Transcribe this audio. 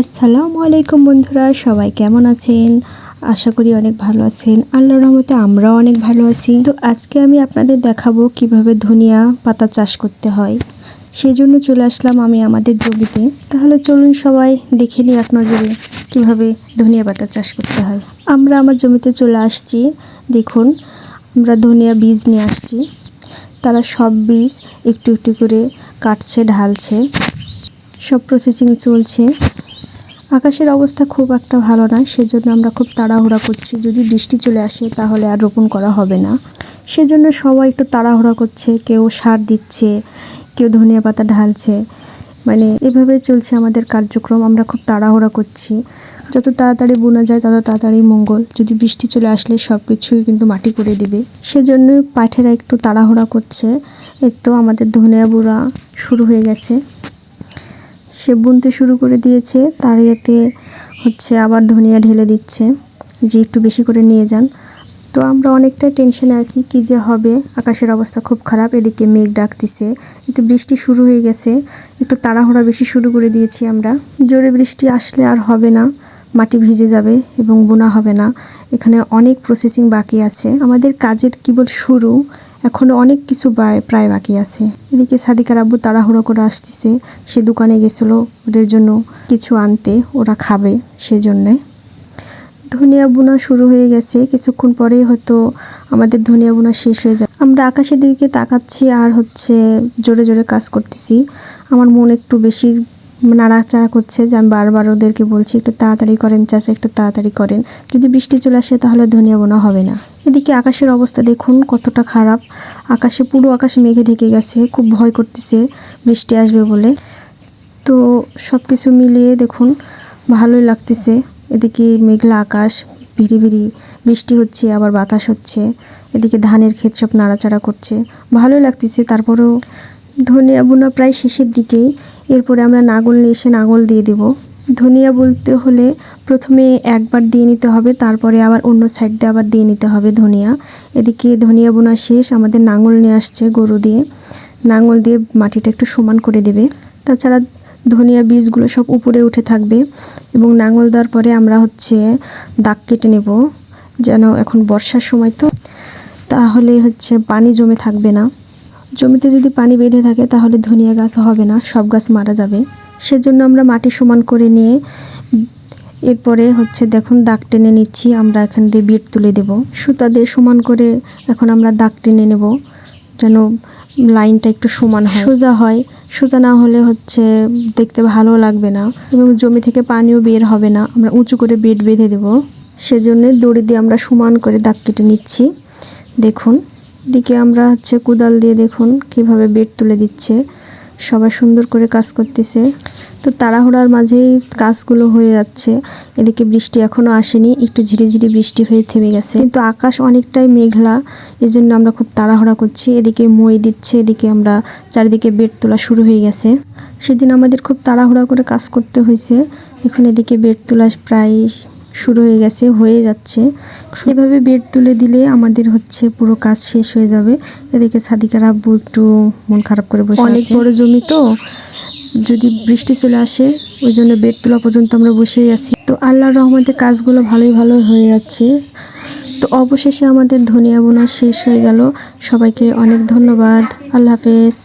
আসসালামু আলাইকুম বন্ধুরা, সবাই কেমন আছেন? আশা করি অনেক ভালো আছেন। আল্লাহর রহমতে আমরাও অনেক ভালো আছি। তো আজকে আমি আপনাদের দেখাবো কীভাবে ধনিয়া পাতা চাষ করতে হয়। সেই জন্য চলে আসলাম আমি আমাদের জমিতে। তাহলে চলুন সবাই দেখে নিই এক নজরে কীভাবে ধনিয়া পাতা চাষ করতে হয়। আমরা আমার জমিতে চলে আসছি। দেখুন, আমরা ধনিয়া বীজ নিয়ে আসছি। তারা সব বীজ একটু একটু করে কাটছে, ঢালছে। সব প্রসেসিং চলছে। আকাশের অবস্থা খুব একটা ভালো না, সেজন্য আমরা খুব তাড়াহুড়া করছি। যদি বৃষ্টি চলে আসে তাহলে আর রোপণ করা হবে না। সেজন্য সবাই একটু তাড়াহুড়া করছে, কেউ সার দিচ্ছে, কেউ ধনিয়া পাতা ঢালছে। মানে এভাবে চলছে আমাদের কার্যক্রম, আমরা খুব তাড়াহুড়া করছি। যত তাড়াতাড়ি বোনা যায় তত তাড়াতাড়ি মঙ্গল। যদি বৃষ্টি চলে আসলে সব কিছুই কিন্তু মাটি করে দেবে। সেজন্য পাঠেরা একটু তাড়াহুড়া করছে। এই তো আমাদের ধনিয়া বুড়া শুরু হয়ে গেছে। সে বুনতে শুরু করে দিয়েছে, তার এতে হচ্ছে আবার ধনিয়া ঢেলে দিচ্ছে, যে একটু বেশি করে নিয়ে যান। তো আমরা অনেকটাই টেনশনে আছি কি যে হবে, আকাশের অবস্থা খুব খারাপ, এদিকে মেঘ ডাকতেছে কিন্তু বৃষ্টি শুরু হয়ে গেছে, একটু তাড়াহুড়া বেশি শুরু করে দিয়েছি আমরা। জোরে বৃষ্টি আসলে আর হবে না, মাটি ভিজে যাবে এবং বোনা হবে না, এখানে অনেক প্রসেসিং বাকি আছে। আমাদের কাজের কেবল শুরু এখনও অনেক কিছু প্রায় বাকি আছে। এদিকে সাদিকার আব্বু তাড়াহুড়ো করে আসতেছে। সে দোকানে গেছিল ওদের জন্য কিছু আনতে, ওরা খাবে সেজন্যে। ধনিয়া বোনা শুরু হয়ে গেছে। কিছুক্ষণ পরেই হয়তো আমাদের ধনিয়া বোনা শেষ হয়ে যায় আমরা আকাশের দিকে তাকাচ্ছি আর হচ্ছে জোরে জোরে কাজ করতেছি। আমার মন একটু বেশি নাড়াচাড়া করছে যে আমি বারবার ওদেরকে বলছি, একটু তাড়াতাড়ি করেন চাষা একটু তাড়াতাড়ি করেন। যদি বৃষ্টি চলে আসে তাহলে ধনিয়া বোনা হবে না। এদিকে আকাশের অবস্থা দেখুন কতটা খারাপ। আকাশে, পুরো আকাশ মেঘে ঢেকে গেছে, খুব ভয় করতেছে বৃষ্টি আসবে বলে। তো সব কিছু মিলিয়ে দেখুন, ভালোই লাগতেছে। এদিকে মেঘলা আকাশ, ভিড়ি ভিড়ি বৃষ্টি হচ্ছে, আবার বাতাস হচ্ছে। এদিকে ধানের ক্ষেত সব নাড়াচাড়া করছে। ভালোই লাগতেছে, তারপরেও ধনিয়া বোনা প্রায় শেষের দিকেই। এরপরে আমরা নাগল নিয়ে এসে নাগল দিয়ে দেব। ধনিয়া বলতে হলে প্রথমে একবার দিয়ে নিতে হবে, তারপরে আবার অন্য সাইড দিয়ে আবার দিয়ে নিতে হবে ধনিয়া। এদিকে ধনিয়া বোনা শেষ, আমাদের নাঙল নিয়ে আসছে গরু দিয়ে। নাঙল দিয়ে মাটিটা একটু সমান করে দেবে। তাছাড়া ধনিয়া বীজগুলো সব উপরে উঠে থাকবে এবং নাঙল দেওয়ার পরে আমরা হচ্ছে দাগ কেটে নেব, যেন এখন বর্ষার সময় তো। তাহলে হচ্ছে পানি জমে থাকবে না। জমিতে যদি পানি বেঁধে থাকে তাহলে ধনিয়া গাছ হবে না, সব গাছ মারা যাবে। সেজন্য আমরা মাটি সমান করে নিয়ে এরপরে হচ্ছে দেখুন দাগ টেনে নিচ্ছি, আমরা এখান দিয়ে বিট তুলে দেব। সুতা দিয়ে সমান করে এখন আমরা দাগ টেনে নেব, যেন লাইনটা একটু সমান হয়। সোজা হয়, সোজা না হলে হচ্ছে দেখতে ভালো লাগবে না এবং জমি থেকে পানিও বের হবে না, আমরা উঁচু করে বেড বেঁধে দেব। সেজন্য দড়ি দিয়ে আমরা সমান করে দাগ কেটে নিচ্ছি। দেখুন। এদিকে আমরা হচ্ছে কোদাল দিয়ে দেখুন কীভাবে বেড তুলে দিচ্ছে। সবাই সুন্দর করে কাজ করতেছে। তো তাড়াহুড়ার মাঝেই কাজগুলো হয়ে যাচ্ছে। এদিকে বৃষ্টি এখনও আসেনি, একটু ঝিরিঝিরি বৃষ্টি হয়ে থেমে গেছে। কিন্তু আকাশ অনেকটাই মেঘলা এই জন্য আমরা খুব তাড়াহুড়া করছি। এদিকে মই দিচ্ছে, এদিকে আমরা চারিদিকে বেড তোলা শুরু হয়ে গেছে। সেদিন আমাদের খুব তাড়াহুড়া করে কাজ করতে হয়েছে। এখন এদিকে বেড তোলা প্রায় শুরু হয়ে গেছে হয়ে যাচ্ছে। এভাবে বেড তুলে দিলে আমাদের হচ্ছে পুরো কাজ শেষ হয়ে যাবে। এদিকে সাদিকার আব্বু একটু মন খারাপ করে বসে অনেক বড় জমি তো। যদি বৃষ্টি চলে আসে ওই জন্য বেড তোলা পর্যন্ত আমরা বসেই আছি। তো আল্লাহর রহমতে কাজগুলো ভালোই ভালো হয়ে যাচ্ছে। তো অবশেষে আমাদের ধনিয়া বোনা শেষ হয়ে গেল। সবাইকে অনেক ধন্যবাদ। আল্লাহ হাফেজ।